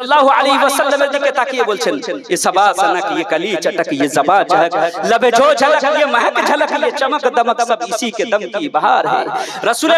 اللہ علیہ وسلم نے کہتا کہ یہ بلچن یہ سبا سنک یہ کلی چٹک یہ زبا جھلک لب جو جھلک یہ مہک جھلک یہ چمک دمک سب اسی کے دم کی بہار ہے۔ رسول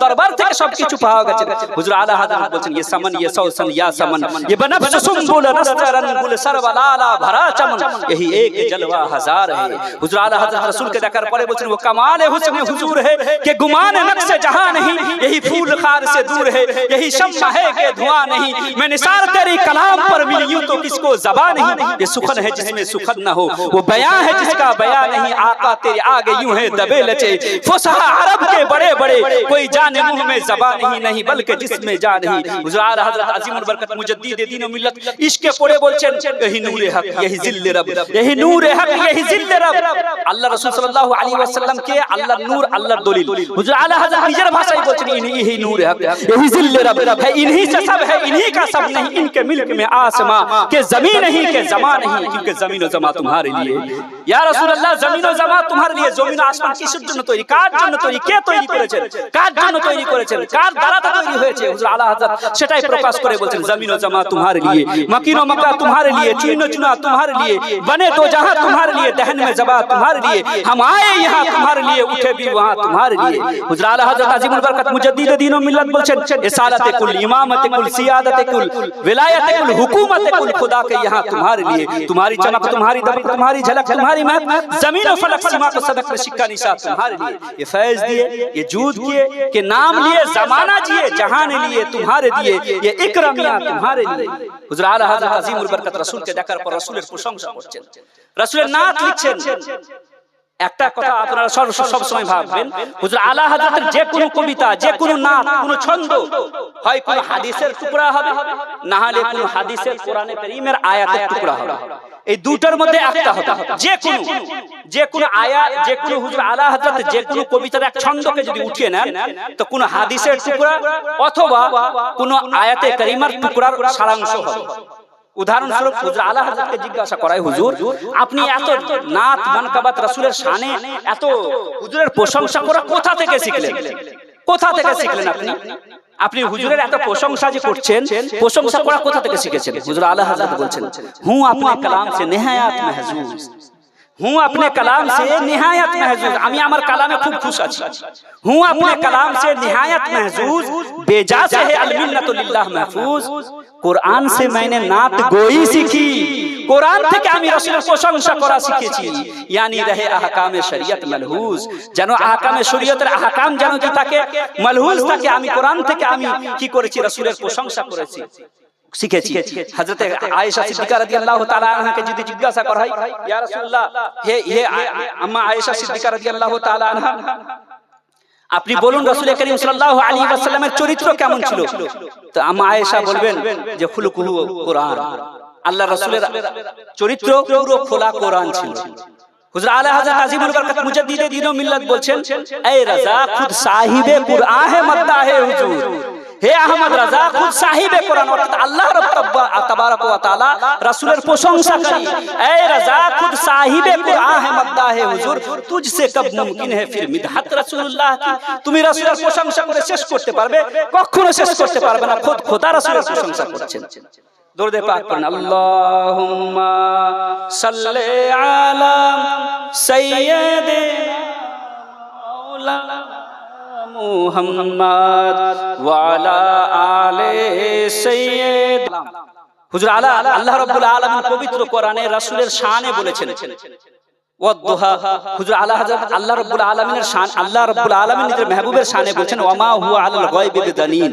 دربار تھے کہ شب کی چپا ہوگا چن حضور اعلی حضرت بلچن یہ سمن یہ سو سن یا سمن۔ یہ بنفس سنبول نسترن گل سر ولالا بھرا چمن۔ یہی ایک جلوہ ہزار ہے۔ حضور علیہ حضور رسول کے ذکر پڑے بلچن وہ کمال حسن حضور ہے کہ گمان نقص جہاں نہیں یہی پھول خار سے دور ہے یہی شمع ہے کہ دھوان نہیں میں نثار تیری کلام پر ملی تو کس کو زبا نہیں یہ سخن ہے جس میں سخن نہ ہو وہ بیان ہے جس کا بیان نہیں آقا تیرے آگے یوں ہے دبے لچے فسحہ عرب کے بڑے بڑے کوئی جان منہ میں زبا نہیں نہیں بلکہ جس میں جان نہیں۔ حضرات حضرت عظیم البرکت مجدد دین و ملت عشق پڑے بول بولچن یہی نور حق یہی ذل رب یہی نور حق یہی ذل رب اللہ رسول صلی اللہ علیہ وسلم کے اللہ نور اللہ دلیل حضرت اعلی حضرت نجر بھاشائی بولچن یہی نور حق یہی ذل رب۔ ہے انہی سے سب ہے انہی کا قسم نہیں، ان کے ملک میں آسماں، کہ زمین نہیں کہ زمان نہیں کیونکہ زمین و زمان تمہارے لیے یا رسول اللہ، زمین و زمان تمہارے لیے، زمین و آسمان جنہ توری کے توری کورے چھے کار جنہ توری کورے چھے کار করেছেন توری ہوئے چھے হয়েছে علیہ حضرت হাজরত সেটাই کرے بول چھے زمین و زمان تمہارے لیے، مکین و مکہ تمہارے لیے، چین و চুনা تمہارے لیے، بنے تو جہاں تمہارے لیے، دہن میں زبا تمہارے لیے، ہم آئے یہاں تمہارے لیے، اٹھے بھی وہاں تمہارے لیے۔ حضرت علیہ حضرت عظیم البرکت مجدید دین و ملت بولছেন اسالت کل، امامت کل، سیادت کل۔ کل ولایت کل حکومت کل خدا کے یہاں تمہارے لیے، تمہاری چمک، تمہاری دبک تمہاری جھلک، تمہاری مہت زمین و فلک سما کو صدق پر شکہ نشاہ تمہارے لیے، یہ فیض دیئے یہ جود کیے، کہ نام لیے، زمانہ جیے، جہان لیے، تمہارے دیے، یہ اکرمیاں تمہارے لیے۔ حضر آلہ حضر عظیم البرکت رسول کے ذکر پر رسول پرشنسا করছেন رسول نات لکھছেন একটা কথা আপনারা সব সব সময় ভাববেন হুজুর আলা হযরতের যে কোনো কবিতা যে কোনো নাত কোনো ছন্দ হয় কোনো হাদিসের টুকরা হবে না হলে কোনো হাদিসের কোরআনে কারীমের আয়াতের টুকরা হবে। এই দুটার মধ্যে একটা হবে। যে কোনো যে কোনো আয়াত যে কোনো হুজুর আলা হযরত যে কোনো কবিতার এক ছন্দকে যদি উঠিয়ে নেন তো কোনো হাদিসের টুকরা অথবা কোনো আয়াতে কারীমার টুকরার সারাংশ হবে। উদাহরণস্বরূপ হুজুর আলা জিজ্ঞাসা করায় হুজুর আপনি এত মানকাবাত শানে এত হুজুরের প্রশংসা করা কোথা থেকে শিখলেন? কোথা থেকে শিখলেন আপনি? আপনি? হুজুরের এত প্রশংসা যে করছেন প্রশংসা করা কোথা থেকে শিখেছেন? হুজুর আল্লাহ হাজরত বলছেন হু আপনার কালাম সে নেহায়াত हूँ अपने कलाम से निहायत महजूज আমি আমার কালামে খুব খুশ আছি हूँ अपने कलाम से निहायत महजूज बेजा से है अलमिल्लत लिल्लाह महफूज কোরআন সে मैंने नात गोई सीखी কোরআন থেকে আমি রাসূলের প্রশংসা করা শিখেছি ইয়ানি রহে আহকামে শরীয়ত মলহুজ যেন আহকামে শরীয়তের আহকাম যেন কি থাকে মলহুজ থাকে আমি কোরআন থেকে আমি কি করেছি রাসূলের প্রশংসা করেছি শিখেছি। হযরতে আয়েশা সিদ্দিকা রাদিয়াল্লাহু তাআলা আনহাকে যদি জিজ্ঞাসা করা হয় ইয়া রাসূলুল্লাহ হে হে আম্মা আয়েশা সিদ্দিকা রাদিয়াল্লাহু তাআলা আনহা। আপনি বলুন রাসূল করিম সাল্লাল্লাহু আলাইহি ওয়াসাল্লামের চরিত্র কেমন ছিল? তো আম্মা আয়েশা বলবেন যে খুলুকুহু কোরআন। আল্লাহ রাসূলের চরিত্র পুরো খোলা কোরআন ছিল। হুজুর আলা আজিমুল বরকত মুজাদ্দিদ দ্বীন মিল্লাত বলছেন এ রাজা খুদ সাহিবে কুরআন হে মদ্দা হে হুজুর। হে আহমদ রাজা খুদ সাহিবে কোরআন, অর্থাৎ আল্লাহ তাবারক ওয়া তাআলা রাসূলের প্রশংসাকারী। এ রাজা খুদ সাহিবে কোরআন। হে মদ্দা হে হুজুর তুঝসে কব মুমকিন হে ফির মিদহাত রাসূলুল্লাহ কি? তুমি রাসূলের প্রশংসা করে শেষ করতে পারবে, কখনো শেষ করতে পারবে না, খোদ খোদা রাসূলের প্রশংসা করছেন। দরুদ পাক পড়েন, আল্লাহুম্মা সাল্লি আলা সাইয়্যিদিনা মাওলানা মুহাম্মদ ওয়ালা আলে সাইয়্যিদ হুজুর, আলা, আল্লাহ রাব্বুল আলামিন পবিত্র কোরআনে রাসূলের শানে বলেছেন। হুজুর, আলা হযরত আল্লাহ রাব্বুল আলামিনের শান, আল্লাহ রাব্বুল আলামিন নিজের মেহবুবের শানে বলছেন ওমা হুয়া আলাল গায়বি বিদানিন।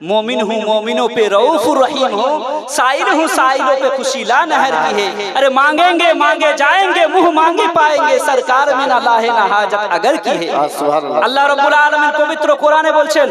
مومن ہوں مومنوں پہ روف رحیم ہوں سائل ہوں سائلوں پہ خوشیلا نہر کی ہے۔ ارے مانگیں گے مانگے جائیں گے منہ مانگے پائیں گے سرکار میں نہ لاہے نہ حاجت اگر کی ہے۔ اللہ رب العالمین پوتر قرآن بولچن۔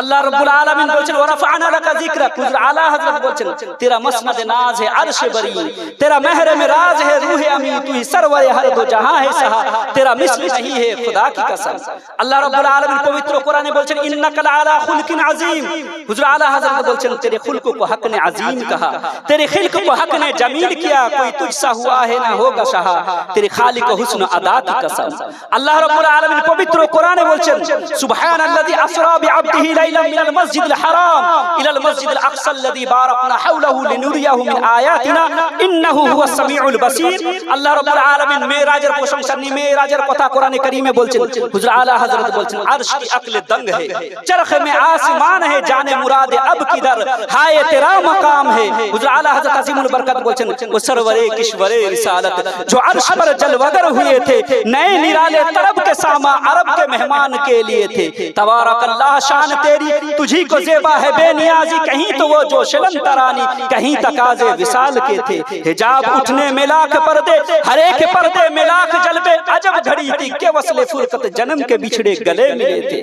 আল্লাহ রাব্বুল আলামিন বলেন ওয়া রাফা'না লাকা যিকরাক। হুজুর আলা হযরত বলেন তেরা মসনদে নাজ হে, আরশে বরি, তেরা মেহরম রাজ হে, রূহে আমি তুই সরওয়ারে হর দো জাহান হে সাহা, তেরা মিসল নাহি হে, খোদা কি কসম। আল্লাহ রাব্বুল আলামিন পবিত্র কোরআনে বলেন ইন্নাকা আলা খুলকিন আযীম। হুজুর আলা হযরত বলেন তেরে খুলক কো হক নে আযীম কহা। তেরে খিলক কো হক নে জমিল কিয়া, কোই তুজসা হুয়া হে না হোগা সাহা। তেরে খালিক হুসন আদা কি কসম? আল্লাহ রাব্বুল আলামিন পবিত্র কোরআনে বলেন সুবহানাল্লাযী আসরা বিআবদিহি ليلا من المسجد الحرام إلى المسجد الأقصى الذي باركنا حوله لنريه من آياتنا إنه هو السميع البصير الله رب العالمين মেরাজের প্রশংসা নি মেরাজের কথা কোরআনে কারিমে বলছেন হুজুর আলা হযরত বলছেন আরশ কি আকলে দঙ্গ হে চরখ মে আসমান হে জানে মুরাদ अब किधर हाय तेरा मकाम है हुजूर आला हजरत अजीमुल बरकत बोलছেন ও সরওয়ারে কিশওয়ারে রিসালাত जो अर्श पर जलवगर हुए थे नए निराले तरब के सामा अरब के मेहमान के लिए थे तबारक अल्लाह शान तेरी تیری تجھی کو زیبا ہے بے نیازی، کہیں تو وہ جو شلم ترانی، کہیں تقاضے وسال کے تھے۔ حجاب اٹھنے ملاک پردے، ہر ایک پردے ملاک جلبے۔ عجب گھڑی تھی کہ وصل فرقت جنم کے بچھڑے گلے ملے تھے۔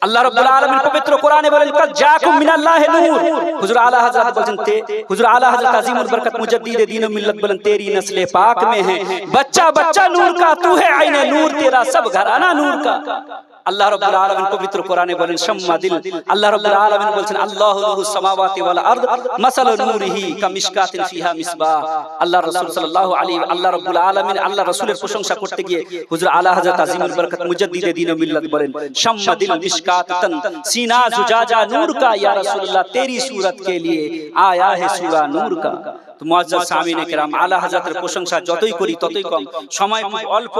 اللہ رب العالمین پوتر قرآن بولے قد جاکم من اللہ نور۔ حضور آلہ حضرت بلن تے حضور اعلی حضرت عظیم البرکت مجدد دین و ملت بلن تیری نسل پاک میں ہیں۔ بچہ بچہ نور کا، تو ہے عین نور تیرا، سب گھرانہ نور کا۔ আল্লাহ রাব্বুল আলামিন পবিত্র কোরআনে বলেন, সাম্মাদিল। আল্লাহ রাব্বুল আলামিন বলেন আল্লাহু সামাওয়াতি ওয়াল আরদ মাসালু নূরিহি কামিশকাতিন ফিহা মিসবাহ। আল্লাহ রাসূল সাল্লাল্লাহু আলাইহি আল্লাহ রাব্বুল আলামিন আল্লাহ রাসূলের প্রশংসা করতে গিয়ে হুজুর আলা হযরত আজিমুল বরকত মুজাদ্দিদ দ্বীন ও মিল্লাত বলেন, সাম্মাদিল মিশকাতান সিনা জুজাজা নূর কা ইয়া রাসূলুল্লাহ, তেরি সুরত কে লিয়ে আয়া হে সূরা নূর কা আলা সময় অল্প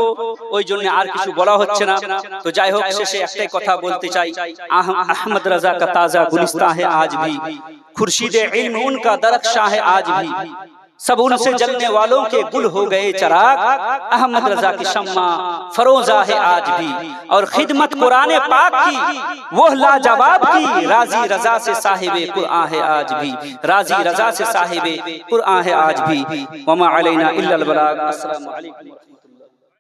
ওই জন্য আর কিছু বলা হচ্ছে না। তো যাই হোক একটাই কথা বলতে চাই। আহমদ তাজা গুলিস্তা হে আজ ভি খুরশিদে ইলম উনকা আজ ভি سب ان سے جلنے والوں کے گل ہو گئے چراغ۔ احمد رضا کی شمع، فروزہ ہے آج بھی۔ اور خدمت قرآن پاک کی، وہ لاجواب کی۔ راضی رضا سے صاحب قرآن ہے آج بھی۔ راضی رضا سے صاحب قرآن ہے آج بھی۔ وما علینا اللہ البلاغ۔ السلام علیکم۔